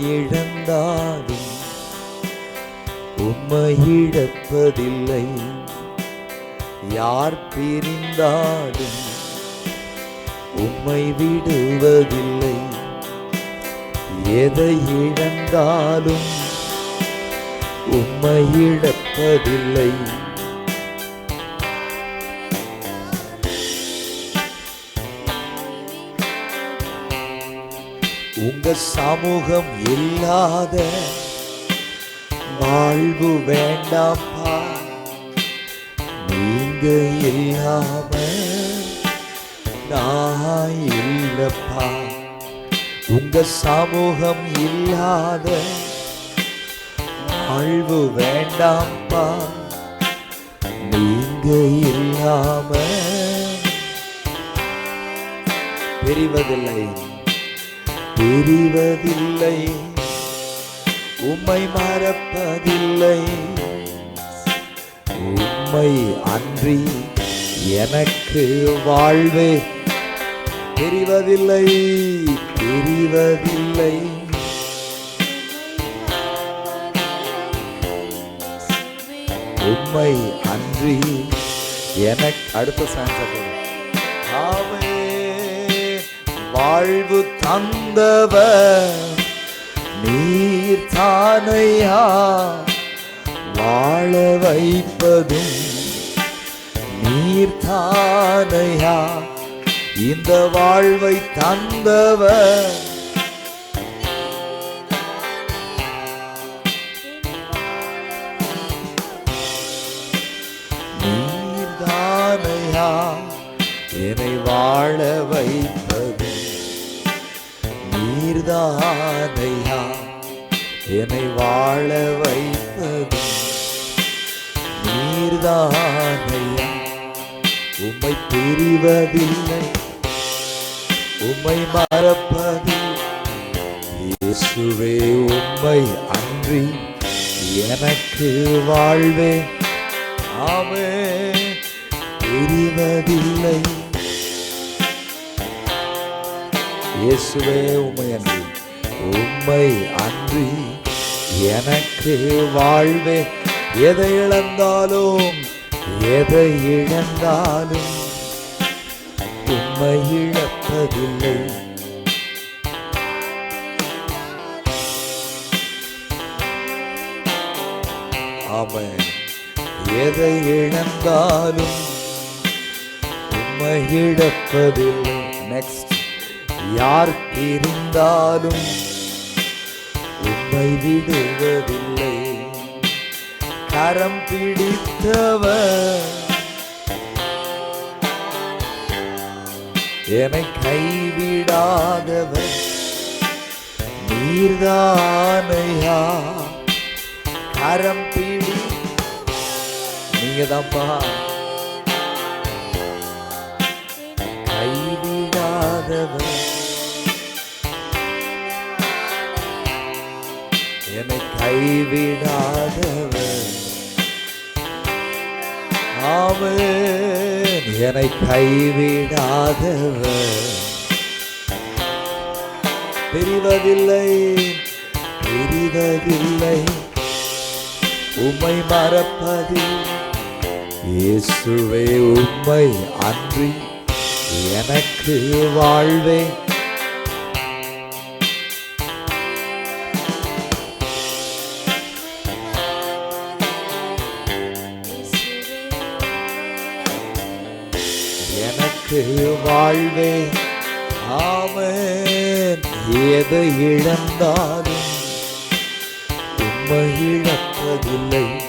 இழந்தாலும் உம்மை இழப்பதில்லை யார் பிரிந்தாலும் உம்மை விடுவதில்லை. எதை இழந்தாலும் உம்மை இழப்பதில்லை. உங்க சமூகம் இல்லாத வாழ்வு வேண்டாம்ப்பா. நீங்க இல்லாம நான் இல்லப்பா. உங்க சமூகம் இல்லாத வாழ்வு வேண்டாம்ப்பா. நீங்க இல்லாம தெரிவதில்லை தெரிவதில்லை உம்மை மறப்பதில்லை. உம்மை அன்றி எனக்கு வாழ்வே. தெரிவதில்லை தெரிவதில்லை உம்மை அன்றி எனக்கு அடுத்த சான்ஸ் ஆமை வாழ்வு தந்தவர். நீர் தானையா? வாழ வைப்பதும் நீர் தானையா? இந்த வாழ்வை தந்தவர். வாழ வைப்பது நீர்தானையா என்னை வாழ வைப்பது நீர்தானையா உம்மை பிரிவதில்லை. உம்மை மறப்பதில்லை. இயேசுவே உம்மை அன்றி எனக்கு வாழ்வே. ஆமே தெரிவதில்லை இயேசுவே உம்மை அன்றி. உம்மை அன்றி எனக்கு வாழ்வே. எதை இழந்தாலும் எதை இழந்தாலும் உம்மை இழப்பதில்லை. எதை இழந்தாலும் உம்மை இழப்பதில்லை. நெக்ஸ்ட் யார் இருந்தாலும் உம்மை விடுவதில்லை. கரம் பிடித்தவர் என்னை கைவிடாதவர். நீர்தானையா? கரம் பிடி நீங்க தான்ப்பா என்னை கைவிடாதவர். ஆமன். என்னை கைவிடாதவர். பிரிவதில்லை பிரிவதில்லை. உம்மை மறப்பதில் இயேசுவே உம்மை அன்றி எனக்கு வாழ்வே வாழ்வே. ஆமென். எதை இழந்தாலும் உண்மை இழப்பதில்லை.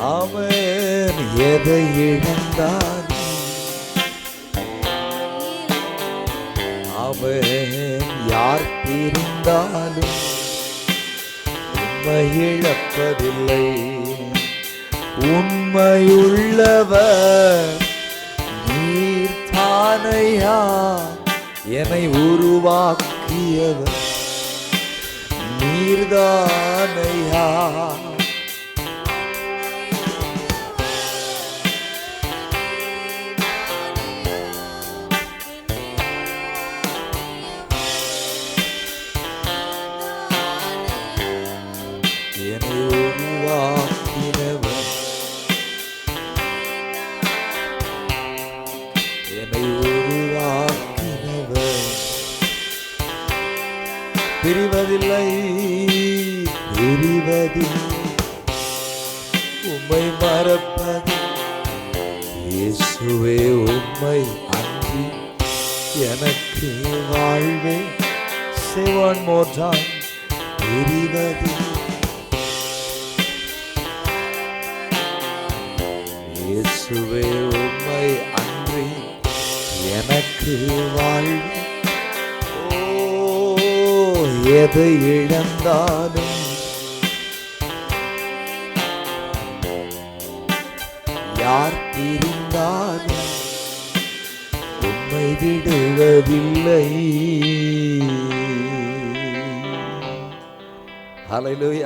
அவன் எதை இழந்தாலும் அவன் யார் பிரிந்தாலும் மகிழப்பதில்லை. உண்மையுள்ளவர் நீர் தானையா என்னை உருவாக்கியவர். நீர்தானையா செய்வது. உம்மை மறப்பது. இயேசுவே உம்மை அன்றி எனக்கு வாழ்வே சிவன் மோற்றான் more இயேசுவே உம்மை அன்றி எனக்கு வாழ்வே. ஓ எதை இழந்தாலும் யார் பிரிந்தாலும் உம்மை விடுவதில்லை. ஹalleluya